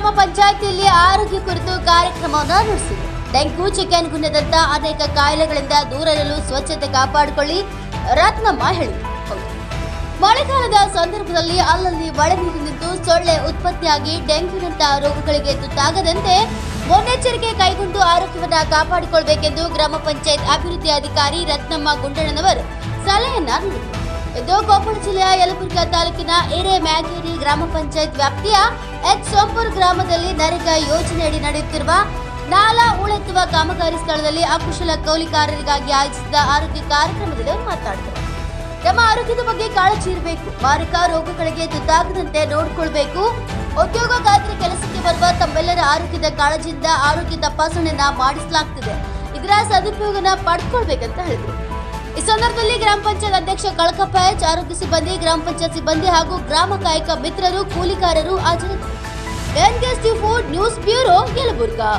ಗ್ರಾಮ ಪಂಚಾಯಿತಿಯಲ್ಲಿ ಆರೋಗ್ಯ ಕುರಿತು ಕಾರ್ಯಕ್ರಮವನ್ನು ನಡೆಸಿದೆ. ಡೆಂಗು ಚಿಕನ್ ಗುಣದಂತ ಅನೇಕ ಕಾಯಿಲೆಗಳಿಂದ ದೂರ ಇರಲು ಸ್ವಚ್ಛತೆ ಕಾಪಾಡಿಕೊಳ್ಳಿ, ರತ್ನಮ್ಮ ಹೇಳಿದರು. ಮಳೆಗಾಲದ ಸಂದರ್ಭದಲ್ಲಿ ಅಲ್ಲಲ್ಲಿ ಮಳೆ ನೀರು ನಿಂತು ಸೊಳ್ಳೆ ಉತ್ಪತ್ತಿಯಾಗಿ ಡೆಂಗ್ಯೂನಂತಹ ರೋಗಗಳಿಗೆ ತುತ್ತಾಗದಂತೆ ಮುನ್ನೆಚ್ಚರಿಕೆ ಕೈಗೊಂಡು ಆರೋಗ್ಯವನ್ನು ಕಾಪಾಡಿಕೊಳ್ಬೇಕೆಂದು ಗ್ರಾಮ ಪಂಚಾಯತ್ ಅಭಿವೃದ್ಧಿ ಅಧಿಕಾರಿ ರತ್ನಮ್ಮ ಗುಂಡಣ್ಣನವರು ಸಲಹೆಯನ್ನ ನೀಡಿದರು. ಇದು ಕೊಪ್ಪಳ ಜಿಲ್ಲೆಯ ಯಲಬುರ್ಗಾ ತಾಲೂಕಿನ ಹಿರೇಮ್ಯಾಗೇರಿ ಗ್ರಾಮ ಪಂಚಾಯತ್ ವ್ಯಾಪ್ತಿಯ ಎಚ್ ಸೋಂಪುರ್ ಗ್ರಾಮದಲ್ಲಿ ನರೇಗಾ ಯೋಜನೆಯಡಿ ನಡೆಯುತ್ತಿರುವ ನಾಲಾ ಉಳೆತ್ತುವ ಕಾಮಗಾರಿ ಸ್ಥಳದಲ್ಲಿ ಅಕುಶಲ ಕೌಲಿಕಾರರಿಗಾಗಿ ಆಯೋಜಿಸಿದ ಆರೋಗ್ಯ ಕಾರ್ಯಕ್ರಮದಲ್ಲಿ ಅವರು ಮಾತನಾಡಿದರು. ನಮ್ಮ ಆರೋಗ್ಯದ ಬಗ್ಗೆ ಕಾಳಜಿ ಇರಬೇಕು. ಮಾರಕ ರೋಗಗಳಿಗೆ ತುತ್ತಾಗದಂತೆ ನೋಡಿಕೊಳ್ಬೇಕು. ಉದ್ಯೋಗ ಖಾತ್ರಿ ಕೆಲಸಕ್ಕೆ ಬರುವ ತಮ್ಮೆಲ್ಲರ ಆರೋಗ್ಯದ ಕಾಳಜಿಯಿಂದ ಆರೋಗ್ಯ ತಪಾಸಣೆಯನ್ನ ಮಾಡಿಸಲಾಗ್ತಿದೆ. ಇದರ ಸದುಪಯೋಗನ ಪಡ್ಕೊಳ್ಬೇಕಂತ ಹೇಳಿದರು. ಈ ಸಂದರ್ಭದಲ್ಲಿ ಗ್ರಾಮ ಪಂಚಾಯತ್ ಅಧ್ಯಕ್ಷ ಕಳಕಪ್ಪ ಎಚ್, ಆರೋಗ್ಯ ಸಿಬ್ಬಂದಿ, ಗ್ರಾಮ ಪಂಚಾಯತ್ ಸಿಬ್ಬಂದಿ ಹಾಗೂ ಗ್ರಾಮ ಕಾಯಕ ಮಿತ್ರರು, ಕೂಲಿಕಾರರು ಹಾಜರಿದ್ದರು ನ್ಯೂಸ್ ಬ್ಯೂರೋ ಯಲಬುರ್ಗಾ.